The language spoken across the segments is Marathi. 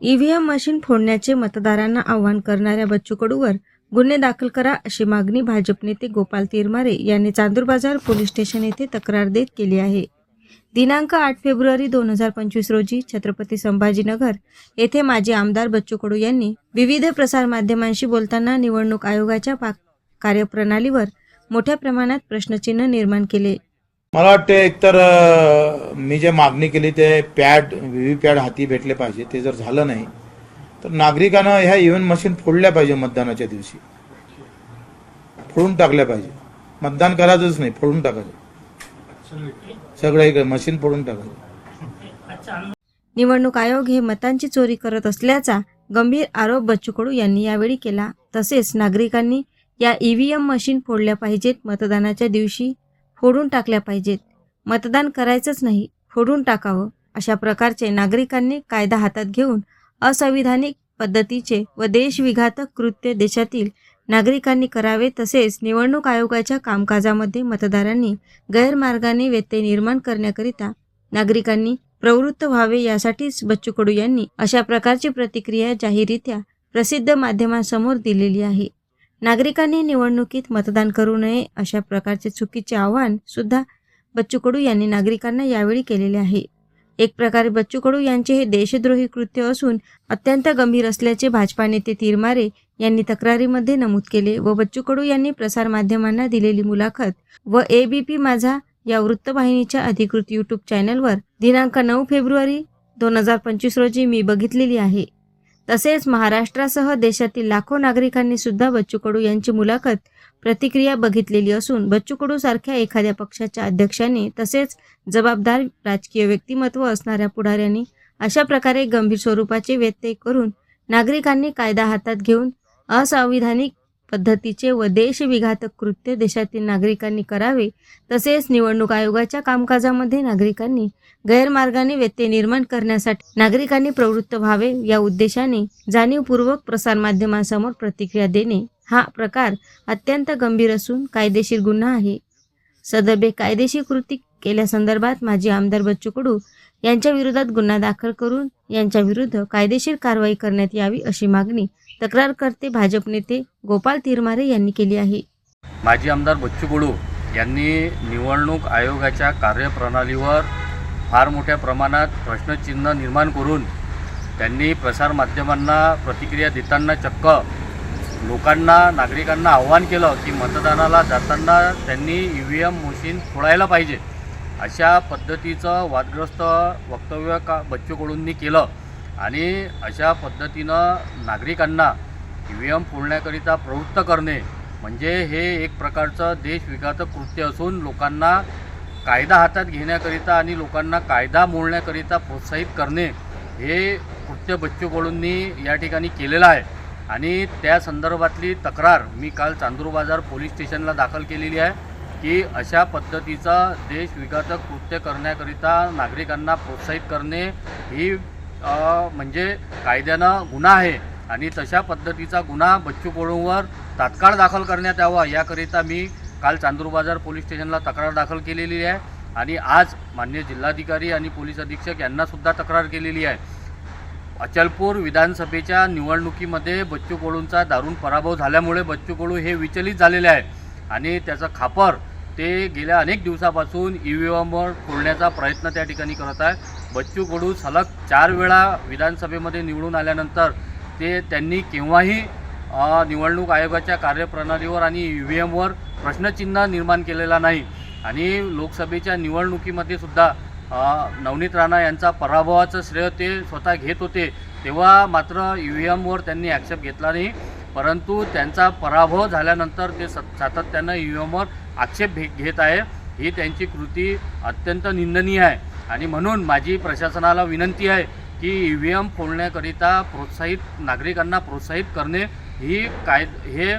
ईव्हीएम मशीन फोडण्याचे मतदारांना आवाहन करणाऱ्या बच्चू कडूवर गुन्हे दाखल करा अशी मागणी भाजप नेते गोपाल तिरमारे यांनी चांदूर बाजार पोलीस स्टेशन येथे तक्रार देत केली आहे. दिनांक आठ फेब्रुवारी दोन हजार पंचवीस रोजी छत्रपती संभाजीनगर येथे माजी आमदार बच्चू कडू यांनी विविध प्रसारमाध्यमांशी बोलताना निवडणूक आयोगाच्या कार्यप्रणालीवर मोठ्या प्रमाणात प्रश्नचिन्ह निर्माण केले. मला वाटते एकतर मी जे मागणी केली ते पॅड व्ही पॅड हाती भेटले पाहिजे ते जर झालं नाही तर नागरिकांना ह्या इव्हन मशीन फोडल्या पाहिजे मतदानाच्या दिवशी. फोडून टाकल्या पाहिजे. मतदान करायचंच नाही फोडून टाकायचं. सगळं एक मशीन फोडून टाकायचं. निवडणूक आयोग हे मतांची चोरी करत असल्याचा गंभीर आरोप बच्चू कडू यांनी यावेळी केला. तसेच नागरिकांनी या ईव्हीएम मशीन फोडल्या पाहिजेत मतदानाच्या दिवशी. फोडून टाकल्या पाहिजेत. मतदान करायचंच नाही फोडून टाकावं अशा प्रकारचे नागरिकांनी कायदा हातात घेऊन असंविधानिक पद्धतीचे व देशविघातक कृत्य देशातील नागरिकांनी करावे तसेच निवडणूक आयोगाच्या कामकाजामध्ये मतदारांनी गैरमार्गाने व्यत्यय निर्माण करण्याकरिता नागरिकांनी प्रवृत्त व्हावे यासाठीच बच्चू कडू यांनी अशा प्रकारची प्रतिक्रिया जाहीररित्या प्रसिद्ध माध्यमांसमोर दिलेली आहे. नागरिकांनी निवडणुकीत मतदान करू नये अशा प्रकारचे चुकीचे आव्हान सुद्धा बच्चू कडू यांनी नागरिकांना यावेळी केलेले आहे. एक प्रकारे बच्चू कडू यांचे हे देशद्रोही कृत्य असून अत्यंत गंभीर असल्याचे भाजपा नेते तीरमारे यांनी तक्रारीमध्ये नमूद केले व बच्चू कडू यांनी प्रसारमाध्यमांना दिलेली मुलाखत व एबीपी माझा या वृत्तवाहिनीच्या अधिकृत यूट्यूब चॅनलवर दिनांक नऊ फेब्रुवारी दोन हजार पंचवीस रोजी मी बघितलेली आहे. तसेच महाराष्ट्रासह देशातील लाखो नागरिकांनी सुद्धा बच्चू कडू यांची मुलाखत प्रतिक्रिया बघितलेली असून बच्चू कडू सारख्या एखाद्या पक्षाच्या अध्यक्षांनी तसेच जबाबदार राजकीय व्यक्तिमत्व असणाऱ्या पुढाऱ्यांनी अशा प्रकारे गंभीर स्वरूपाचे व्यत्यय करून नागरिकांनी कायदा हातात घेऊन असंविधानिक पद्धतीचे व देशविघातक कृत्य देशातील नागरिकांनी करावे तसेच निवडणूक आयोगाच्या कामकाजामध्ये नागरिकांनी गैरमार्गाने व्यत्यय निर्माण करण्यासाठी नागरिकांनी प्रवृत्त व्हावे या उद्देशाने जाणीवपूर्वक प्रसारमाध्यमांसमोर प्रतिक्रिया देणे हा प्रकार अत्यंत गंभीर असून कायदेशीर गुन्हा आहे. सदर कायदेशीर कृती केल्यासंदर्भात माजी आमदार बच्चू कडू यांच्या विरोधात गुन्हा दाखल करून यांच्या विरुद्ध कायदेशीर कारवाई करण्यात यावी अशी मागणी तक्रार करते भाजप नेते गोपाल तिरमारे यांनी केली आहे. माजी आमदार बच्चू कडू यांनी निवडणूक आयोगाच्या कार्यप्रणालीवर फार मोठ्या प्रमाणात प्रश्नचिन्ह निर्माण करून त्यांनी प्रसारमाध्यमांना प्रतिक्रिया देताना चक्क लोकांना नागरिकांना आव्हान केलं की मतदानाला जाताना त्यांनी ई व्ही एम मशीन फोडायला पाहिजे. अशा पद्धतीचं वादग्रस्त वक्तव्य का बच्चू कडूंनी केलं? आणि अशा पद्धतीनं नागरिकांना ई व्ही एम फोडण्याकरिता प्रवृत्त करणे म्हणजे हे एक प्रकारचं देशविघातक कृत्य असून लोकांना कायदा हातात घेण्याकरिता आणि लोकांना कायदा मोडण्याकरिता प्रोत्साहित करणे हे कृत्य बच्चू कडूंनी या ठिकाणी केलेलं आहे. आणि त्या संदर्भातली तक्रार मी काल चांदूर बाजार पोलीस स्टेशनला दाखल केलेली आहे की अशा पद्धतीचं देशविघातक कृत्य करण्याकरिता नागरिकांना प्रोत्साहित करणे ही म्हणजे कायद्यानं गुन्हा आहे आणि तशा पद्धतीचा गुन्हा बच्चू कडूंवर तात्काळ दाखल करण्यात यावा याकरिता मी काल चांदूर बाजार पोलीस स्टेशनला तक्रार दाखल केलेली आहे आणि आज मान्य जिल्हाधिकारी आणि पोलीस अधीक्षक यांनासुद्धा तक्रार केलेली आहे. अचलपूर विधानसभेच्या निवडणुकीमध्ये बच्चू कडूंचा दारुण पराभव झाल्यामुळे बच्चू कडू हे विचलित झालेले आहे आणि त्याचं खापर ते गेल्या अनेक दिवसापासून ई व्ही एमवर फोडण्याचा प्रयत्न त्या ठिकाणी करत आहे बच्चू कडू सलग चार वेळा विधानसभेमध्ये निवडून आल्यानंतर ते त्यांनी केव्हाही निवडणूक आयोगाच्या कार्यप्रणालीवर आणि ई व्ही एमवर प्रश्नचिन्ह निर्माण केलेला नाही. आणि लोकसभेच्या निवडणुकीमध्ये सुद्धा नवनीत राणा यांचा पराभवाचं श्रेय ते स्वतः घेत होते तेव्हा मात्र ई व्ही एमवर त्यांनी ॲक्सेप्ट घेतला नाही. परंतु त्यांचा पराभव झाल्यानंतर ते सत सातत्यानं ई व्ही एमवर आक्षेप घे घेत आहे. ही त्यांची कृती अत्यंत निंदनीय आहे. आणि म्हणून माझी प्रशासनाला विनंती आहे की ई व्ही एम फोडण्याकरिता प्रोत्साहित नागरिकांना प्रोत्साहित करणे ही काय हे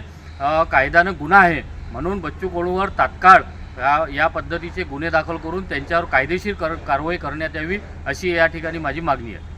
कायद्यानं गुन्हा आहे. म्हणून बच्चू कडूवर तात्काळ या या पद्धतीचे गुन्हे दाखल करून त्यांच्यावर कायदेशीर कर कारवाई करण्यात यावी अशी या ठिकाणी माझी मागणी आहे.